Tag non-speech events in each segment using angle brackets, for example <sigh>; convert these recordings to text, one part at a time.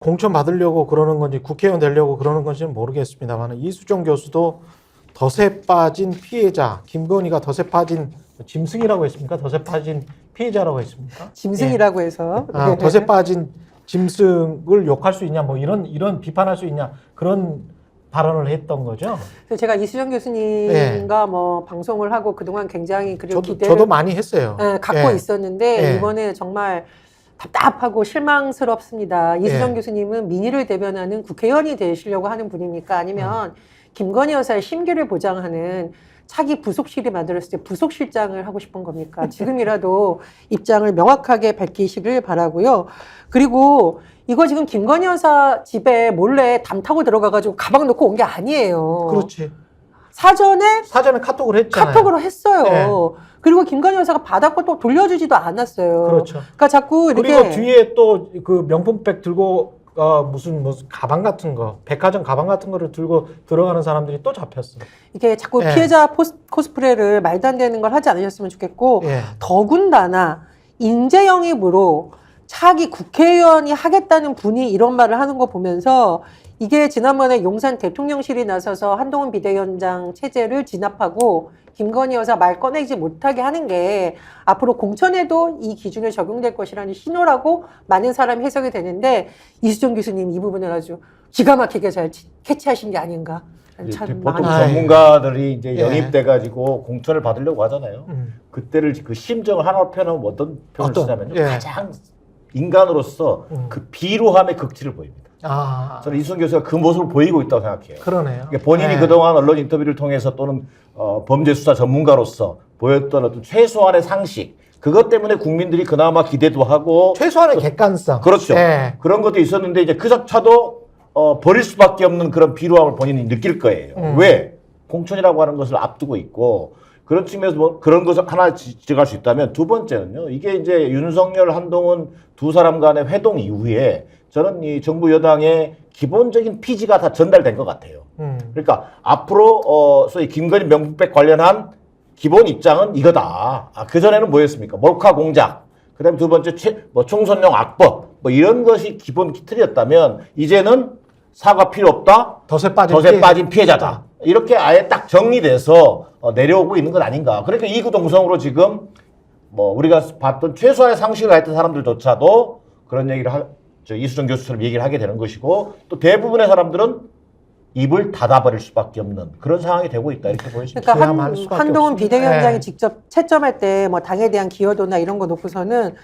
공천 받으려고 그러는 건지 국회의원 되려고 그러는 건지는 모르겠습니다만 이수정 교수도 덫에 빠진 피해자 김건희가 덫에 빠진 짐승이라고 했습니까? 덫에 빠진 피해자라고 했습니까? 짐승이라고 해서 예. 아, 덫에 빠진 짐승을 욕할 수 있냐 뭐 이런 이런 비판할 수 있냐 그런 발언을 했던 거죠. 제가 이수정 교수님과 뭐 방송을 하고 그동안 굉장히 그리고 네. 저도 기대를 저도 많이 했어요. 예, 갖고 예. 있었는데 예. 이번에 정말 답답하고 실망스럽습니다. 이수정 예. 교수님은 민의를 대변하는 국회의원이 되시려고 하는 분입니까? 아니면 김건희 여사의 심기를 보장하는 차기 부속실이 만들었을 때 부속실장을 하고 싶은 겁니까? <laughs> 지금이라도 입장을 명확하게 밝히시길 바라고요. 그리고 이거 지금 김건희 여사 집에 몰래 담 타고 들어가가지고 가방 놓고 온 게 아니에요. 그렇지. 사전에 사전에 카톡을 했잖아요. 카톡으로 했어요. 네. 그리고 김건희 여사가 받았고 또 돌려주지도 않았어요. 그렇죠. 그러니까 자꾸 이렇게 그리고 뒤에 또 그 명품백 들고 어, 무슨 무슨 가방 같은 거, 백화점 가방 같은 거를 들고 들어가는 사람들이 또 잡혔어. 이게 자꾸 네. 피해자 포스, 코스프레를 말도 안 되는 걸 하지 않으셨으면 좋겠고 예. 더군다나 인재 영입으로 차기 국회의원이 하겠다는 분이 이런 말을 하는 거 보면서 이게 지난번에 용산 대통령실이 나서서 한동훈 비대위원장 체제를 진압하고 김건희 여사 말 꺼내지 못하게 하는 게 앞으로 공천에도 이 기준을 적용될 것이라는 신호라고 많은 사람이 해석이 되는데 이수정 교수님 이 부분을 아주 기가 막히게 잘 치- 캐치하신 게 아닌가. 참 보통 많이 아이. 전문가들이 이제 예. 영입돼 가지고 공천을 받으려고 하잖아요. 음. 그때를 그 심정을 하나로 표현하면 어떤 표현을 어떤? 쓰냐면요. 예. 가장 인간으로서 음. 그 비루함의 극치를 보입니다. 아, 저는 이순 교수가 그 모습을 보이고 있다고 생각해요. 그러네요. 그러니까 본인이 예. 그동안 언론 인터뷰를 통해서 또는 어, 범죄 수사 전문가로서 보였던 어떤 최소한의 상식 그것 때문에 국민들이 그나마 기대도 하고 최소한의 객관성. 그렇죠. 예. 그런 것도 있었는데 이제 그조차도 어, 버릴 수밖에 없는 그런 비루함을 본인이 느낄 거예요. 음. 왜? 공천이라고 하는 것을 앞두고 있고 그런 측면에서 뭐 그런 것을 하나 지- 지적할 수 있다면 두 번째는요. 이게 이제 윤석열, 한동훈 두 사람 간의 회동 이후에 저는 이 정부 여당의 기본적인 피지가 다 전달된 것 같아요. 음. 그러니까 앞으로 어 소위 김건희 명품백 관련한 기본 입장은 이거다. 아, 그 전에는 뭐였습니까? 몰카 공작. 그다음에 두 번째 최, 뭐 총선용 악법. 뭐 이런 것이 기본 틀이었다면 이제는 사과 필요 없다. 덫에 빠진 덫에 피해- 빠진 피해자다. 이렇게 아예 딱 정리돼서 어, 내려오고 있는 것 아닌가. 그러니까 이구동성으로 지금 뭐 우리가 봤던 최소한의 상식을 가했던 사람들조차도 그런 얘기를 하, 저 이수정 교수처럼 얘기를 하게 되는 것이고 또 대부분의 사람들은 입을 닫아버릴 수밖에 없는 그런 상황이 되고 있다 이렇게 보여집니다. 그러니까 한, 한동훈. 비대위원장이 예. 직접 채점할 때 뭐 당에 대한 기여도나 이런 거 놓고서는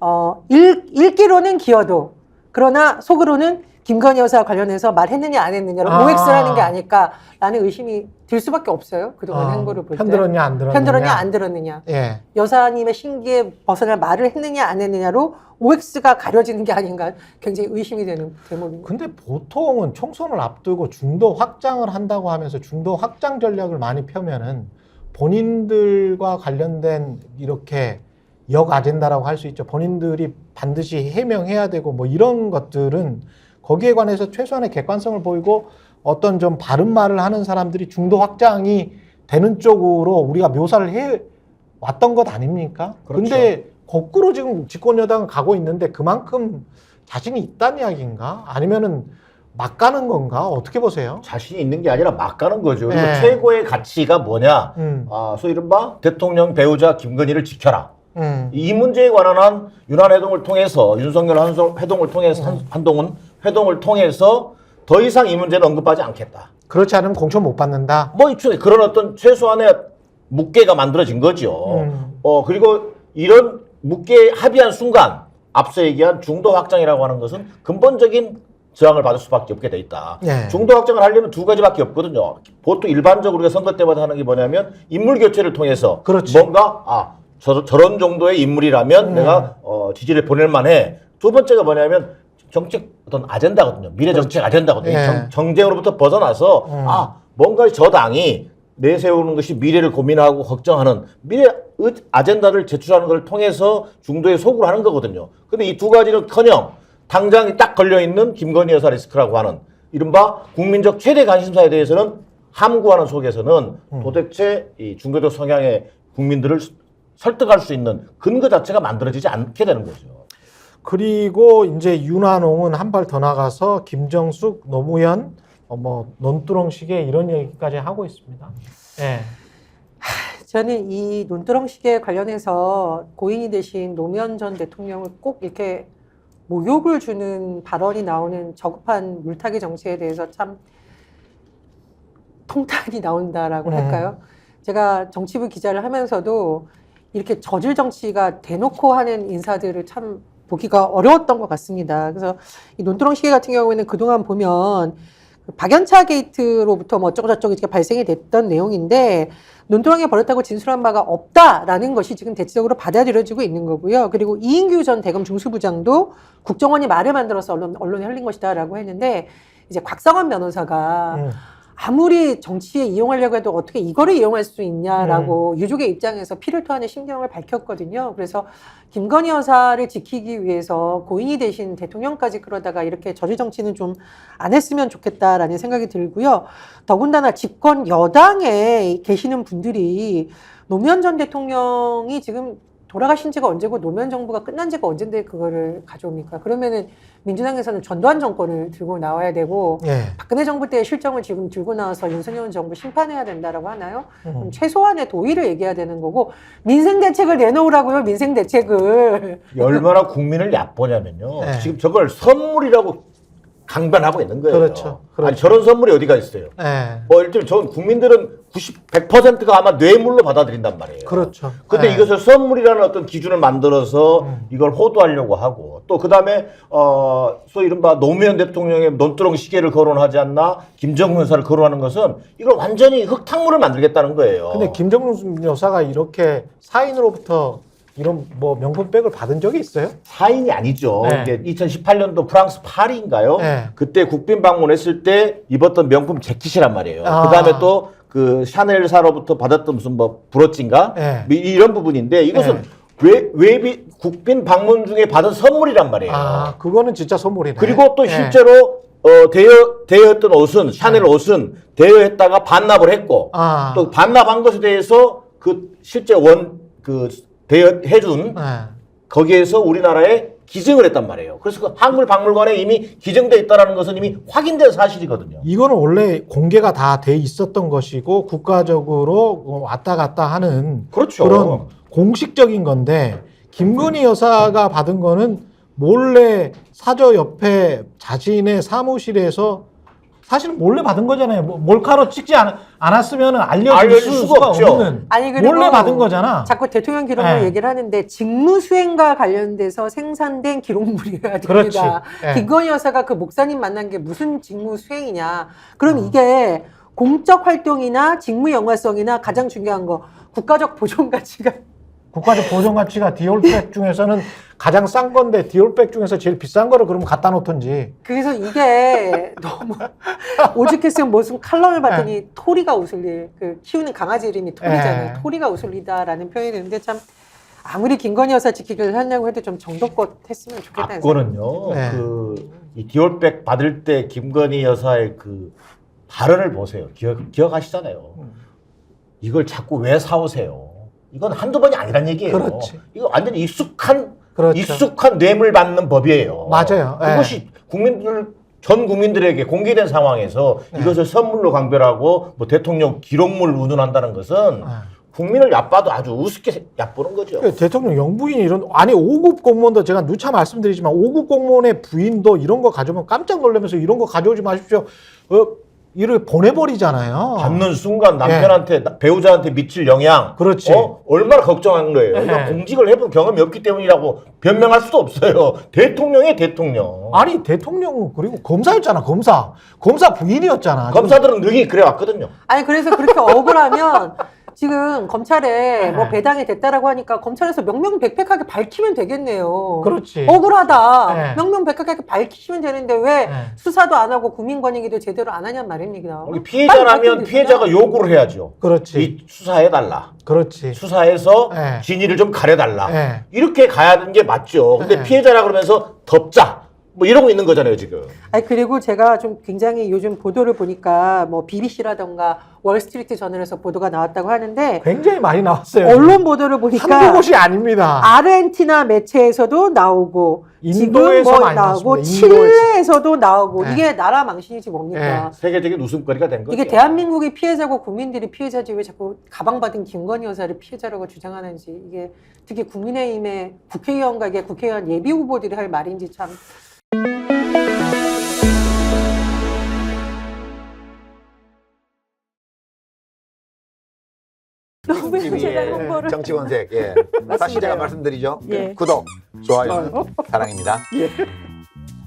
어, 읽, 읽기로는 기여도 그러나 속으로는 김건희 여사 관련해서 말했느냐 안 했느냐로 아. 오엑스라는 게 아닐까라는 의심이 들 수밖에 없어요. 그동안 아, 행보를 볼 때. 편들었냐 안 들었냐. 편들었냐 안 들었느냐. 예. 여사님의 신기에 벗어날 말을 했느냐 안 했느냐로 OX가 가려지는 게 아닌가 굉장히 의심이 되는 대목입니다. 근데 보통은 총선을 앞두고 중도 확장을 한다고 하면서 중도 확장 전략을 많이 펴면은 본인들과 관련된 이렇게 역 아젠다라고 할 수 있죠. 본인들이 반드시 해명해야 되고 뭐 이런 것들은 거기에 관해서 최소한의 객관성을 보이고 어떤 좀 바른 말을 하는 사람들이 중도 확장이 되는 쪽으로 우리가 묘사를 해 왔던 것 아닙니까? 그렇죠. 근데 거꾸로 지금 집권 여당은 가고 있는데 그만큼 자신이 있다는 이야기인가? 아니면은 막 가는 건가? 어떻게 보세요? 자신이 있는 게 아니라 막 가는 거죠. 그리고 네. 최고의 가치가 뭐냐? 음, 아, 소위 이른바 대통령 배우자 김건희를 지켜라. 음, 이 문제에 관한 한 윤한 회동을 통해서 윤석열 한소 회동을 통해서 음. 한, 한동훈 회동을 통해서 더 이상 이 문제는 언급하지 않겠다. 그렇지 않으면 공천 못 받는다. 뭐 이쪽 그런 어떤 최소한의 묵계가 만들어진 거죠. 음. 어 그리고 이런 묵계에 합의한 순간 앞서 얘기한 중도 확장이라고 하는 것은 근본적인 저항을 받을 수밖에 없게 돼 있다. 예. 중도 확장을 하려면 두 가지밖에 없거든요. 보통 일반적으로 우리가 선거 때마다 하는 게 뭐냐면 인물 교체를 통해서 그렇지. 뭔가 아 저, 저런 정도의 인물이라면 음. 내가 어, 지지를 보낼 만해. 두 번째가 뭐냐면 정책 어떤 아젠다거든요. 미래 정책 아젠다거든요. 예. 정, 정쟁으로부터 벗어나서 음. 아 뭔가 저 당이 내세우는 것이 미래를 고민하고 걱정하는 미래 의- 아젠다를 제출하는 것을 통해서 중도에 소구를 하는 거거든요. 근데 이 두 가지는커녕 당장이 딱 걸려 있는 김건희 여사 리스크라고 하는 이른바 국민적 최대 관심사에 대해서는 함구하는 속에서는 음. 도대체 이 중도적 성향의 국민들을 설득할 수 있는 근거 자체가 만들어지지 않게 되는 거죠. 그리고 이제 윤한홍은 한 발 더 나가서 김정숙, 노무현, 어, 뭐 논두렁식에 이런 얘기까지 하고 있습니다. 예. 저는 이 논두렁식에 관련해서 고인이 되신 노무현 전 대통령을 꼭 이렇게 모욕을 주는 발언이 나오는 저급한 물타기 정치에 대해서 참 통탄이 나온다라고 네. 할까요? 제가 정치부 기자를 하면서도 이렇게 저질 정치가 대놓고 하는 인사들을 참 보기가 어려웠던 것 같습니다. 그래서 이 논두렁 시계 같은 경우에는 그동안 보면 그 박연차 게이트로부터 뭐 어쩌고저쩌고 이렇게 발생이 됐던 내용인데 논두렁에 벌였다고 진술한 바가 없다라는 것이 지금 대체적으로 받아들여지고 있는 거고요. 그리고 이인규 전 대검 중수부장도 국정원이 말을 만들어서 언론, 언론에 흘린 것이다라고 했는데 이제 곽상원 변호사가 음. 아무리 정치에 이용하려고 해도 어떻게 이거를 이용할 수 있냐라고 유족의 입장에서 피를 토하는 심경을 밝혔거든요. 그래서 김건희 여사를 지키기 위해서 고인이 되신 대통령까지 그러다가 이렇게 저질 정치는 좀 안 했으면 좋겠다라는 생각이 들고요. 더군다나 집권 여당에 계시는 분들이 노무현 전 대통령이 지금 돌아가신 지가 언제고 노무현 정부가 끝난 지가 언젠데 그거를 가져옵니까? 그러면은 민주당에서는 전두환 정권을 들고 나와야 되고 예. 박근혜 정부 때의 실정을 지금 들고 나와서 윤석열 정부 심판해야 된다라고 하나요? 그럼 음. 최소한의 도의를 얘기해야 되는 거고 민생 대책을 내놓으라고요. 민생 대책을. <laughs> 얼마나 국민을 얕보냐면요. 네. 지금 저걸 선물이라고 강변하고 있는 거예요. 그렇죠. 그렇죠. 아니 저런 선물이 어디가 있어요? 예. 뭐 일단 전 국민들은 90, 100%가 아마 뇌물로 받아들인단 말이에요. 그렇죠. 근데 예. 이것을 선물이라는 어떤 기준을 만들어서 음. 이걸 호도하려고 하고 또 그다음에 어 소위 이른바 노무현 대통령의 논두렁 시계를 거론하지 않나 김정은 여사를 거론하는 것은 이걸 완전히 흙탕물을 만들겠다는 거예요. 근데 김정숙 여사가 이렇게 사인으로부터 이런 뭐 명품백을 받은 적이 있어요? 사인이 아니죠. 네. 이게 2018년도 프랑스 파리인가요? 네. 그때 국빈 방문했을 때 입었던 명품 재킷이란 말이에요. 아. 그다음에 또 그 샤넬사로부터 받았던 무슨 뭐 브로치인가 네. 미- 이런 부분인데 이것은 네. 외, 외비 국빈 방문 중에 받은 선물이란 말이에요. 아, 그거는 진짜 선물이네. 그리고 또 예. 실제로 어, 대여 대여했던 옷은 샤넬 옷은 대여했다가 반납을 했고 네. 아. 또 반납한 것에 대해서 그 실제 원 그 대여해준 예. 거기에서 우리나라에 기증을 했단 말이에요. 그래서 그 한글 박물관에 이미 기증돼 있다라는 것은 이미 확인된 사실이거든요. 이거는 원래 공개가 다 돼 있었던 것이고 국가적으로 어, 왔다 갔다 하는 그렇죠. 그런 공식적인 건데 김건희 여사가 받은 거는 몰래 사저 옆에 자신의 사무실에서 사실은 몰래 받은 거잖아요. 뭐 몰카로 찍지 않, 않았으면 알려줄 알려줄 수- 수가 수가 없죠. 없는 아니 그리고 몰래 받은 거잖아. 자꾸 대통령 기록물 네. 얘기를 하는데 직무 수행과 관련돼서 생산된 기록물이어야 됩니다. 그렇지. 네. 김건희 여사가 그 목사님 만난 게 무슨 직무 수행이냐. 그럼 어. 이게 공적 활동이나 직무 영화성이나 가장 중요한 거 국가적 보존 <laughs> 가치가 국가적 보존 가치가 디올백 중에서는 가장 싼 건데 디올백 중에서 제일 비싼 거를 그러면 갖다 놓던지. 그래서 이게 <laughs> 너무 오죽했으면 무슨 칼럼을 봤더니 토리가 웃을 일, 그 키우는 강아지 이름이 토리잖아요. 네. 토리가 웃을 일이다라는 표현이 있는데 참 아무리 김건희 여사 지키기를 하려고 해도 좀 정도껏 했으면 좋겠다는. 앞거는요. 네. 그이 디올백 받을 때 김건희 여사의 그 발언을 보세요. 기억 기억하시잖아요. 이걸 자꾸 왜 사오세요? 이건 한두 번이 아니란 얘기예요. 그렇지. 이거 완전히 익숙한 그렇죠. 익숙한 뇌물 받는 법이에요. 맞아요. 예. 그것이 국민들 전 국민들에게 공개된 상황에서 네. 이것을 선물로 강별하고 뭐 대통령 기록물 운운한다는 것은 아. 국민을 얕봐도 아주 우습게 얕보는 거죠. 그 대통령 영부인이 이런 아니 5급 공무원도 제가 누차 말씀드리지만 5급 공무원의 부인도 이런 거 가져오면 깜짝 놀라면서 이런 거 가져오지 마십시오. 어, 이를 보내버리잖아요. 받는 순간 남편한테 나- 배우자한테 미칠 영향 예. 그렇지. 어? 얼마나 걱정한 거예요. 네. 공직을 해본 경험이 없기 때문이라고 변명할 수도 없어요. 대통령의 대통령. 아니 대통령 그리고 검사였잖아 검사. 검사 부인이었잖아. 검사들은 능히 그래 왔거든요. 아니 그래서 그렇게 억울하면 <laughs> 지금 검찰에 뭐 네. 배당이 됐다라고 하니까 검찰에서 명명백백하게 밝히면 되겠네요. 그렇지. 억울하다. 네. 명명백백하게 밝히시면 되는데 왜 네. 수사도 안 하고 국민권익위도 제대로 안 하냔 말입니다. 우리 피해자라면 밝히면 피해자가. 요구를 해야죠. 그렇지. 이 수사해달라. 그렇지. 수사해서 네. 진위를 좀 가려달라. 네. 이렇게 가야 하는 게 맞죠. 근데 네. 피해자라 그러면서 덮자. 뭐 이러고 있는 거잖아요 지금. 아니 그리고 제가 좀 굉장히 요즘 보도를 보니까 뭐 BBC라던가 월스트리트 저널에서 보도가 나왔다고 하는데 굉장히 많이 나왔어요. 언론 보도를 보니까 한두 곳이 아닙니다. 아르헨티나 매체에서도 나오고 지금 인도에서 뭐 많이 나오고 나왔습니다. 인도에서. 칠레에서도 나오고 네. 이게 나라 망신이지 뭡니까? 세계적인 웃음거리가 된 거죠. 이게 대한민국이 피해자고 국민들이 피해자지 왜 자꾸 가방 받은 김건희 여사를 피해자라고 주장하는지 이게 특히 국민의힘의 국회의원과 이게 국회의원 예비 후보들이 할 말인지 참 너무 제가 TV의 홍보를 정치권색 예. 다시 맞습니다. 제가 말씀드리죠. 예. 구독, 좋아요, 사랑입니다. 예.